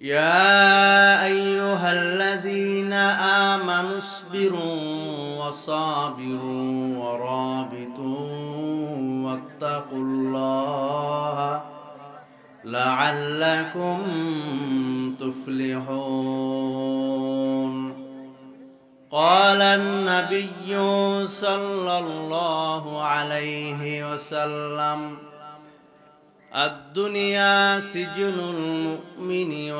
يا أيها الذين آمنوا اصبروا وصابروا ورابطوا واتقوا الله لعلكم تفلحون. قال النبي صلى الله عليه وسلم الدنيا سجن المؤمن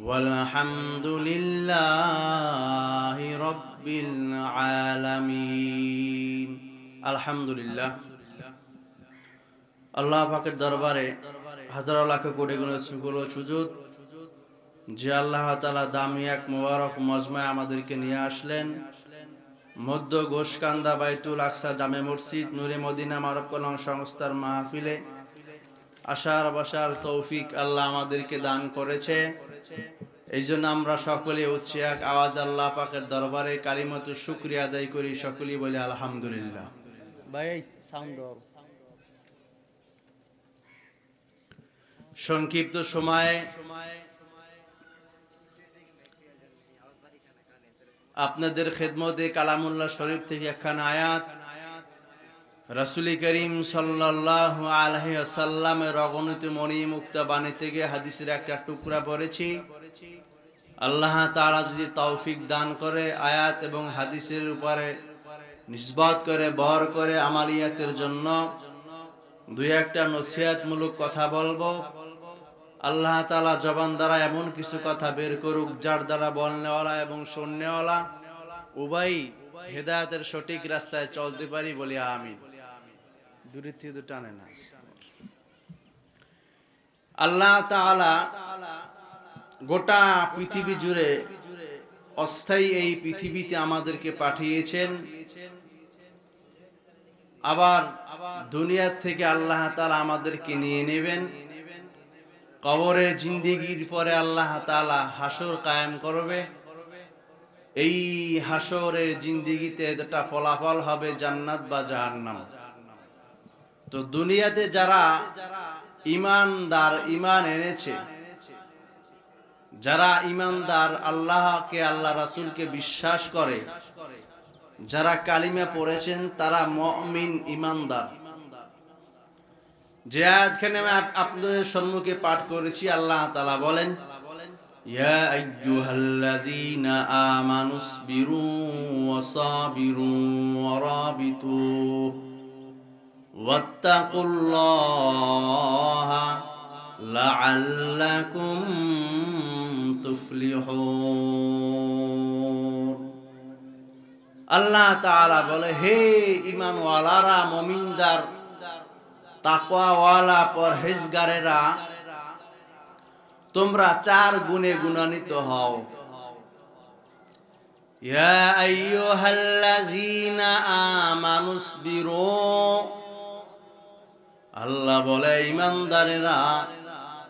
والحمد لله رب العالمين الحمد لله আল্লাহ পাকের দরবারে হাজার লাখ কোটি গুণের সুগুলো সুযোগ যে আল্লাহ তালা দামি এক মোবারক মজমায় আমাদেরকে নিয়ে আসলেন মধ্য ঘোষকান্দা বাইতুল আকসা জামে মসজিদ নুরে মদিনা মারব কলম সংস্থার মাহফিলে আশার বাসার তৌফিক আল্লাহ আমাদেরকে দান করেছে এই জন্য আমরা সকলে উচ্চে এক আওয়াজ আল্লাহ পাকের দরবারে কালিমত শুক্রিয়া আদায় করি সকলেই বলে আলহামদুলিল্লাহ। ভাই সাউন্ড সংক্ষিপ্ত সময়ে আপনাদের খেদমতে কালামুল্লাহ শরীফ থেকে একখান আয়াত রাসুলি করিম সাল্লাহ আলহি আসাল্লামের মণি মুক্তা বাণী থেকে হাদিসের একটা টুকরা পড়েছি। আল্লাহ তারা যদি তৌফিক দান করে, আয়াত এবং হাদিসের উপরে নিসবত করে বর করে আমালিয়াতের জন্য দুই একটা নসিহাতমূলক কথা বলব। আল্লাহ তালা জবান দ্বারা এমন কিছু কথা বের করুক, যার দ্বারা বলনেওয়ালা এবং শুননেওয়ালা উভয় হেদায়তের সঠিক রাস্তায় চলতে পারি বলি আমি আল্লাহ গোটা পৃথিবী জুড়ে অস্থায়ী এই পৃথিবীতে আমাদেরকে পাঠিয়েছেন। আবার দুনিয়ার থেকে আল্লাহ তাআলা আমাদেরকে নিয়ে নেবেন। কবরের জিন্দিগির পরে আল্লাহ তাআলা হাসর কায়েম করবে। এই হাসরের জিন্দিগিতে ফলাফল হবে জান্নাত বা জাহান্নাম। তো দুনিয়াতে যারা ইমানদার ইমান এনেছে, যারা ইমানদার আল্লাহকে, আল্লাহ রাসূলকে বিশ্বাস করে, যারা কালিমা পড়েছেন, তারা মুমিন ইমানদার। যে আয়াতখানে আমি আপনাদের সম্মুখে পাঠ করেছি, আল্লাহ তালা বলেন, ইয়া আইয়ুহাল্লাযীনা আমানুসবিরু ওয়াসাবিরু ওয়ারাবিতু। ওয়াত্তাকুল্লাহা লাআল্লাকুম তুফলিহুন আল্লাহ তাআলা বলে, হে ঈমানওয়ালারা, মুমিনদার, তাকওয়াওয়ালা, পরহেজগারেরা, তোমরা চার গুণে গুণান্বিত হও। ইয়া আইয়ুহাল্লাযীনা আমানুসবিরু আল্লাহ বলে, ইমানদারেরা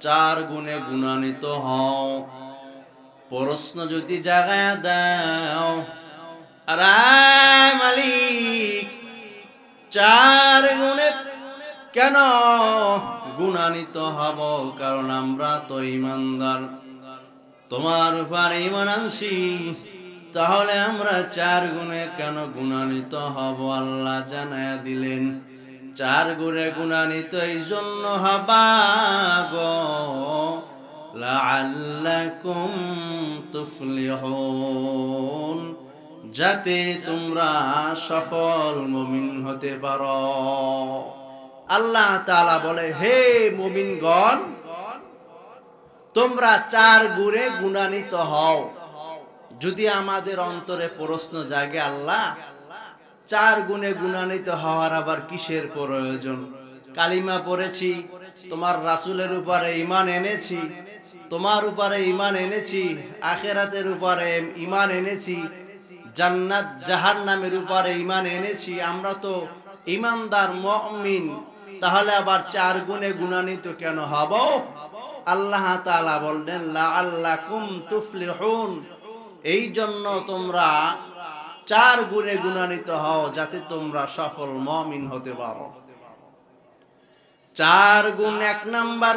চার গুণে গুণান্বিত হও। প্রশ্ন যদি জাগায় দাও মালিক, চার গুণে কেন গুণান্বিত হব? কারণ আমরা তো ইমানদার। তোমার উপর ইমান আনছি, তাহলে আমরা চার গুণে কেন গুণান্বিত হব? আল্লাহ জানায় দিলেন চার গুণে গুণানিত এই জন্য হবা গো। লাআল্লাকুম তুফলিহুন। যাতে তোমরা সফল মুমিন হতে পারো। আল্লাহ তাআলা বলে, হে মুমিনগণ, তোমরা চার গুণে গুণান্বিত হও। যদি আমাদের অন্তরে প্রশ্ন জাগে আল্লাহ চার গুণে গুণান্বিত হওয়ার আবার কিসের প্রয়োজন? কালিমা পড়েছি, তোমার রাসুলের উপরে ইমান এনেছি, তোমার উপরে ইমান এনেছি, আখেরাতের উপরে ইমান এনেছি, জান্নাত জাহার নামের উপরে ইমান এনেছি, আমরা তো ইমানদার মুমিন, তাহলে আবার চার গুণে গুণান্বিত কেন হব? আল্লাহ বললেন, লাআল্লাকুম তুফলিহুন এই জন্য তোমরা চার গুণে গুণান্বিত হও যাতে তোমরা সফল মুমিন হতে পারো। চার গুণ এক নাম্বার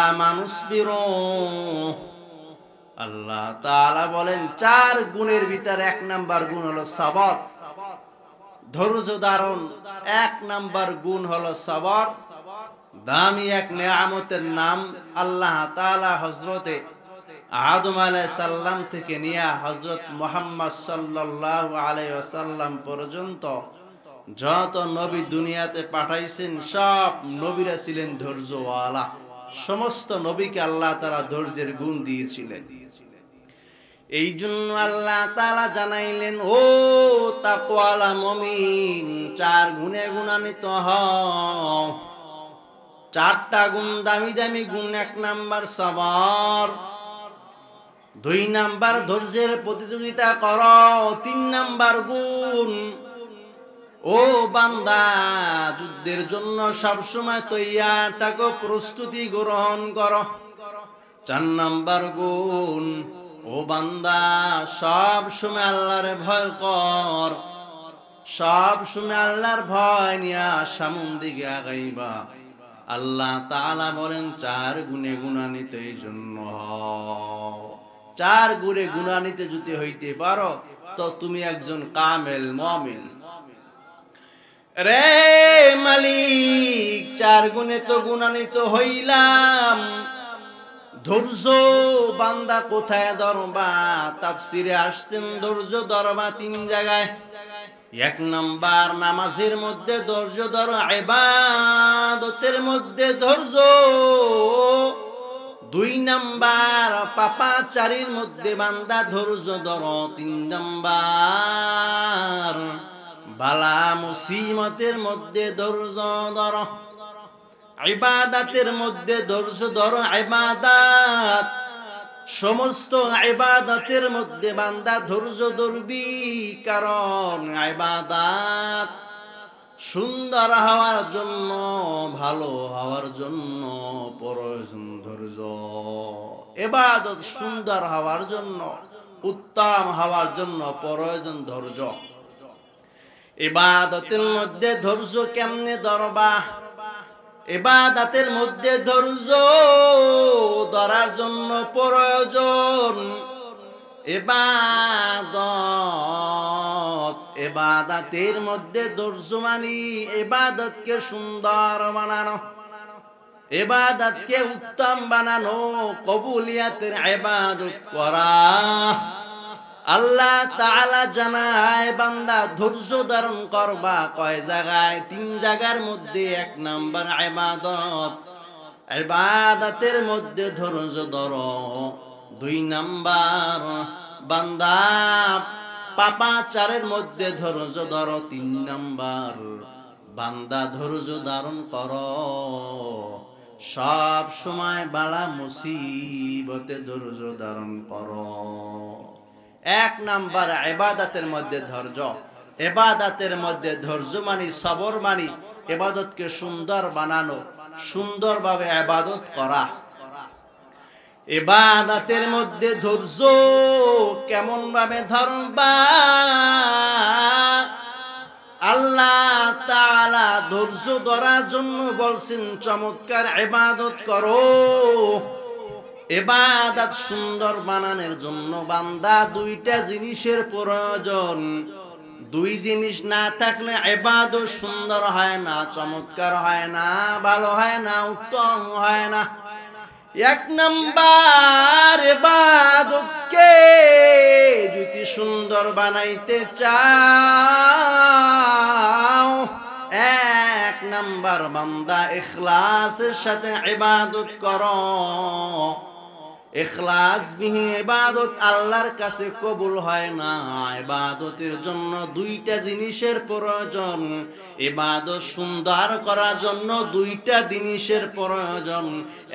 আমানুসবিরু আল্লাহ বলেন, চার গুণের ভিতরে এক নাম্বার গুণ হলো সবর ধৈর্য ধারণ, এক নাম্বার গুণ হলো সবর দামি এক নেয়ামতের নাম আল্লাহ তাআলা হযরতে আদম সালাম থেকে নিয়ে হযরত মোহাম্মদ সাল্লাল্লাহু আলাইহি ওয়াসাল্লাম পর্যন্ত যত নবী দুনিয়াতে পাঠাইছেন, সব নবীরা ছিলেন ধৈর্যওয়ালা। সমস্ত নবীকে আল্লাহ তারা ধৈর্যের গুণ দিয়েছিলেন। এই জন্য আল্লাহ তালা জানাইলেন, ও তাকওয়ালা মমিন, চার গুণে গুণান্বিত হও। চারটা গুণ দামি দামি গুণ, এক নাম্বার সবার। দুই নাম্বার ধৈর্যের প্রতিযোগিতা কর, তিন নাম্বার গুণ। ও বান্দা, যুদ্ধের জন্য সবসময় তৈয়ার থাকো, প্রস্তুতি গ্রহণ করো। চার নাম্বার গুণ, ও বান্দা সব সময় আল্লাহর ভয় কর। সব সময় আল্লাহর ভয় নিয়ে সামন দিকে আগাইবা। আল্লাহ তাআলা বলেন, চার গুণে গুণান্বিত এই জন্য। হও। চার গুণে গুণান্বিত যদি হইতে পারো, তো তুমি একজন কামেল মমিন। রে মালিক, চার গুণে তো গুণান্বিত হইলাম। ধৈর্য বান্দা কোথায় ধরবা? তাফসিরে আসছেন ধৈর্য ধরবা তিন জায়গায়। এক নাম্বার, নামাজের মধ্যে ধৈর্য ধর এবাদতের মধ্যে ধৈর্য। দুই নাম্বার, পাপাচারির মধ্যে বান্দা ধৈর্য ধর। তিন নাম্বার, বালা মুসিমতের মধ্যে ধৈর্য ধর। ইবাদাতের মধ্যে ধৈর্য ধর, ইবাদাত। সমস্ত ইবাদতের মধ্যে বান্দা ধৈর্য ধরবি, কারণ ইবাদাত সুন্দর হওয়ার জন্য, ভালো হওয়ার জন্য প্রয়োজন ধৈর্য। এবাদত সুন্দর হওয়ার জন্য, উত্তম হওয়ার জন্য প্রয়োজন ধৈর্য। এবাদতের মধ্যে ধৈর্য কেমনে ধরবা? এবাদাতের মধ্যে ধৈর্য ধরার জন্য প্রয়োজন। এবাদত এবাদাতের মধ্যে ধৈর্য মানি এবাদতকে সুন্দর বানানো এবাদতকে উত্তম বানানো, কবুলিয়াতের এবাদত করা। আল্লাহ তাআলা জানায়, বান্দা ধৈর্য ধারণ করবা। কয় জায়গায়? তিন জায়গার মধ্যে এক নাম্বার ইবাদত। ইবাদতের মধ্যে ধৈর্য ধরো। দুই নাম্বার, বান্দা পাপাচারের মধ্যে ধৈর্য ধরো, তিন নাম্বার। বান্দা ধৈর্য ধারণ করো। সব সময় বালা মুসিবতে ধৈর্য ধারণ করো। এক নাম্বার, এবাদাতের মধ্যে ধৈর্য। এবাদাতের মধ্যে ধৈর্য মানি, সবর মানি, এবাদতকে সুন্দর বানানো, সুন্দরভাবে এবাদত করা। এবাদাতের মধ্যে ধৈর্য কেমন ভাবে ধরবা? আল্লাহ তাআলা ধৈর্য ধরার জন্য বলছেন, চমৎকার এবাদত করো। এবাদাত সুন্দর বানানোর জন্য বান্দা দুইটা জিনিসের প্রয়োজন। দুই জিনিস না থাকলে এবাদত সুন্দর হয় না, চমৎকার হয় না, ভালো হয় না, উত্তম হয় না। এক নাম্বার বাদককে যদি সুন্দর বানাইতে চাও। এক নাম্বার বান্দা ইখলাসের সাথে ইবাদত করো। এখলাস বিহীন এবাদত আল্লাহর কাছে কবুল হয় না। এবাদতের জন্য দুইটা জিনিসের প্রয়োজন। এবাদত সুন্দর করার জন্য দুইটা জিনিসের প্রয়োজন।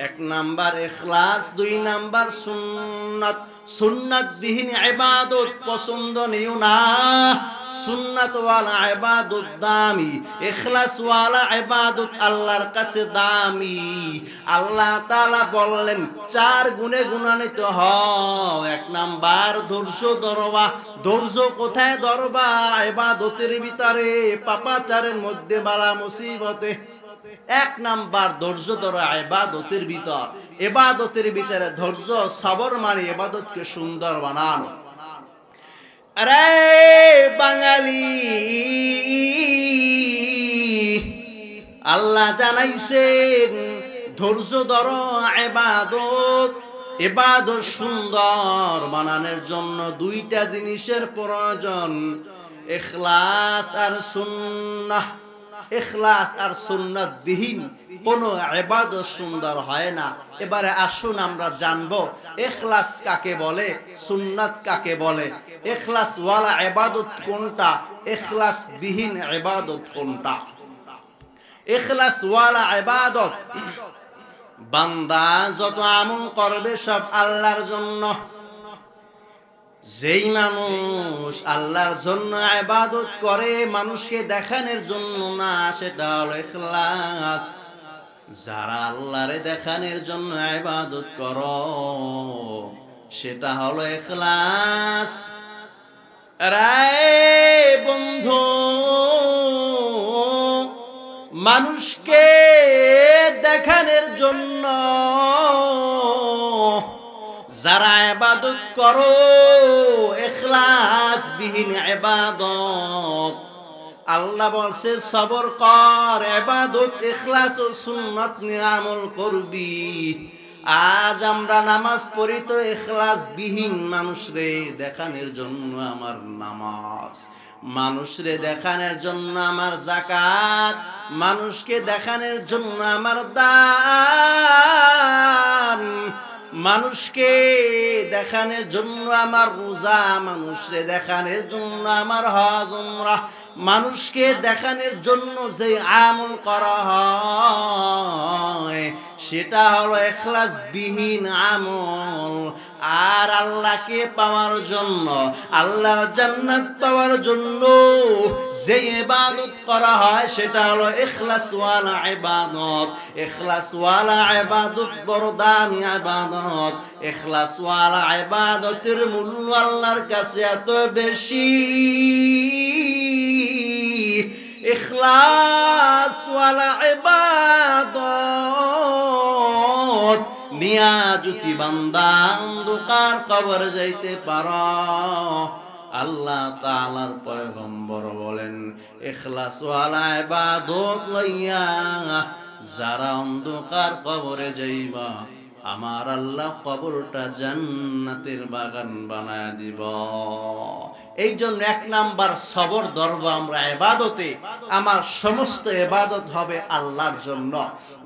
এক নাম্বার এখলাস দুই নাম্বার সুন্নাত। সুন্নাত বিহীন ইবাদত পছন্দনীয় না। সুন্নাত ওয়ালা দামি ওয়ালা কাছে দামি। আল্লাহ বললেন, চার গুণে গুণান্বিত হও। এক নাম্বার, ধৈর্য ধরবা। ধৈর্য কোথায় ধরবা? ইবাদতের ভিতরে, পাপাচারের মধ্যে, বালা মুসিবতে। এক নাম্বার ধৈর্য ধরা এবাদতের ভিতর। এবাদতের ভিতরে ধৈর্য, সবর মানে এবাদতকে সুন্দর বানানো। বাঙালি, আল্লাহ জানাইছেন, ধৈর্য ধর এবাদত। এবাদত সুন্দর বানানোর জন্য দুইটা জিনিসের প্রয়োজন, এখলাস আর সুন্নাহ। এখলাস আর সুন্নাত বিহীন কোন ইবাদত সুন্দর হয় না। এবারে আসুন আমরা জানব এখলাস কাকে বলে, সুন্নাত কাকে বলে? এখলাস ওয়ালা এবাদত কোনটা? এখলাস বিহীন এবাদত কোনটা? এখলাস ওয়ালা এবাদত বান্দা যত আমল করবে সব আল্লাহর জন্য। যেই মানুষ আল্লাহর জন্য ইবাদত করে, মানুষকে দেখানোর জন্য না, সেটা হলো ইখলাস। যারা আল্লাহরে দেখানোর জন্য ইবাদত কর, সেটা হলো ইখলাস। রায় বন্ধু, মানুষকে দেখানোর জন্য যারা এবাদত করো এখলাস বিহীন এবাদত আল্লাহ বলছে, সবর কর এবাদত এখলাস ও সুন্নত নিয়ে আমল করবি। আজ আমরা নামাজ পড়ি তো এখলাস বিহীন মানুষরে দেখানোর জন্য আমার নামাজ। মানুষরে দেখানোর জন্য আমার জাকাত মানুষকে দেখানোর জন্য আমার দান। মানুষকে দেখানোর জন্য আমার রোজা মানুষরে দেখানোর জন্য আমার হজ, উমরা। মানুষকে দেখানোর জন্য যে আমল করা হয়, সেটা হলো এখলাস বিহীন আমল। আর আল্লাহকে পাওয়ার জন্য, আল্লাহর জান্নাত পাওয়ার জন্য যে ইবাদত করা হয়, সেটা হলো এখলাস ওয়ালা ইবাদত। এখলাস ওয়ালা ইবাদত বড় দামি ইবাদত। এখলাস ওয়ালা ইবাদতের মূল্য আল্লাহর কাছে এত বেশি। ইখলাস ওয়ালা ইবাদত নিয়া যদি বান্দা অন্ধকার কবর যাইতে পার, আল্লাহ তালার পয়গম্বর বলেন এখলাস ওয়ালায় বা দোক লইয়া যারা অন্ধকার কবরে যাইবা আমার আল্লাহ কবরটা জান্নাতের বাগান বানায় দিব। এই জন্য এক নাম্বার সবর ধরবো আমরা এবাদতে। আমার সমস্ত এবাদত হবে আল্লাহর জন্য।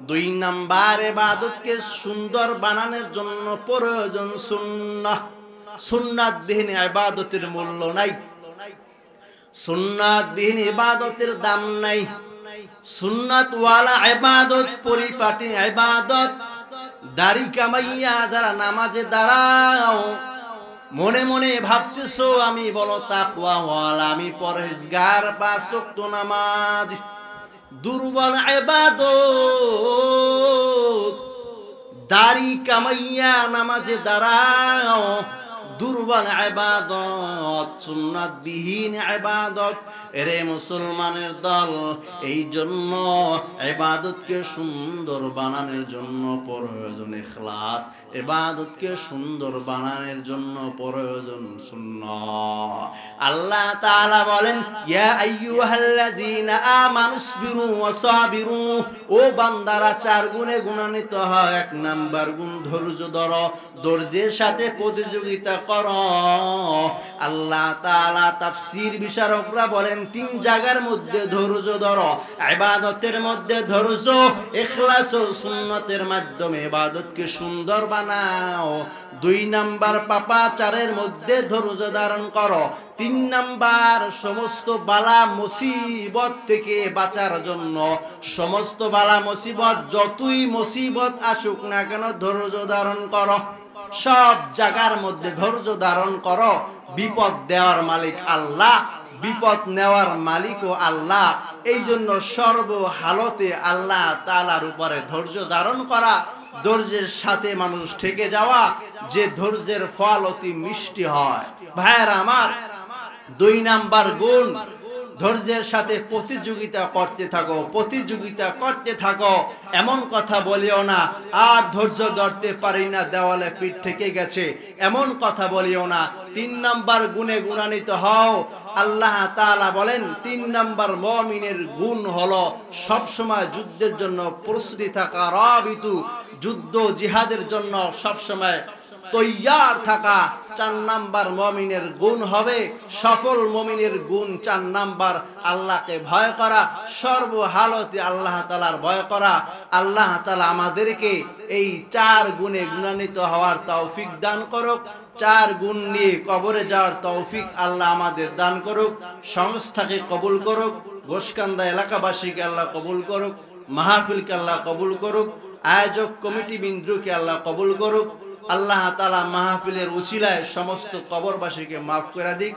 দুই নাম্বার এবাদতকে সুন্দর বানানোর জন্য প্রয়োজন সুন্নাহ। সুন্নাত বিহীন এবাদতের মূল্য নাই। সুন্নাত বিহীন ইবাদতের দাম নাই। সুন্নাত ওয়ালা ইবাদত পরিপাটি ইবাদত দাড়ি কামাইয়া যারা নামাজে দাঁড়াও, মনে মনে ভাবতেছ, আমি বলো তাকওয়া ওয়ালা আমি পরেশগার বা ওয়াক্ত নামাজ, দুর্বল এবাদ দাড়ি কামাইয়া নামাজে দাঁড়াও। দুর্বল আবাদত সুন্নাত বিহীন আবাদত। এরে মুসলমানের দল, এই জন্য আবাদতকে সুন্দর বানানোর জন্য প্রয়োজন ইখলাস ইবাদতকে সুন্দর বানানোর জন্য প্রয়োজন শূন্য আল্লাহ তাআলা বলেন, ইয়া আইয়ুহাল্লাযীনা আমানুসবিরু ওয়া সাবিরু। ও বান্দারা, চার গুণে গুণান্বিত হয়। এক নাম্বার গুণ, ধৈর্য ধরো, ধৈর্যের সাথে প্রতিযোগিতা করো। আল্লাহ তাআলা তাফসীর বিশারকরা বলেন, তিন জায়গার মধ্যে ধৈর্য ধরো। ইবাদতের মধ্যে ধৈর্য, ইখলাস ও সুন্নতের মাধ্যমে। ইবাদতকে সুন্দর বানাও দুই নাম্বার পাপাচারের মধ্যে ধৈর্য ধারণ করো। তিন নাম্বার, সমস্ত বালা মুসিবত থেকে বাঁচার জন্য। সমস্ত বালা মুসিবত, যতই মুসিবত আসুক না কেন, ধৈর্য ধারণ করো। সব জায়গার মধ্যে ধৈর্য ধারণ করো। বিপদ দেওয়ার মালিক আল্লাহ, বিপদ নেওয়ার মালিকও আল্লাহ। এই জন্য সর্ব হালতে আল্লাহ তালার উপরে ধৈর্য ধারণ করা ধৈর্যের সাথে মানুষ ঠেকে যাওয়া যে ধৈর্যের ফল অতি মিষ্টি হয়। ভাইয়েরা আমার, দুই নাম্বার গুণ ধৈর্যের সাথে প্রতিযোগিতা করতে থাকো, প্রতিযোগিতা করতে থাকো। এমন কথা বলিও না, আর ধৈর্য ধরতে পারি না, দেওয়ালে পিঠ থেকে গেছে। এমন কথা বলিও না, তিন নাম্বার গুণে গুণান্বিত হও। আল্লাহ তাআলা বলেন, তিন নাম্বার মমিনের গুণ হলো সবসময় যুদ্ধের জন্য প্রস্তুতি থাকা, রবিতু। যুদ্ধ জিহাদের জন্য সবসময় তৈয়ার থাকা চার নাম্বার মমিনের গুণ হবে। সকল মমিনের গুণ চার নাম্বার আল্লাহকে ভয় করা সর্ব হালতে আল্লাহ তালার ভয় করা। আল্লাহ তালা আমাদেরকে এই চার গুণে গুণান্বিত হওয়ার তৌফিক দান করুক। চার গুণ নিয়ে কবরে যাওয়ার তৌফিক আল্লাহ আমাদের দান করুক। সংস্থাকে কবুল করুক। গোসকান্দা এলাকাবাসীকে আল্লাহ কবুল করুক। মাহফিলকে আল্লাহ কবুল করুক। আয়োজক কমিটি বিন্দুকে আল্লাহ কবুল করুক। আল্লাহ তালা মাহফিলের উচিলায় সমস্ত কবরবাসীকে মাফ করে দিক।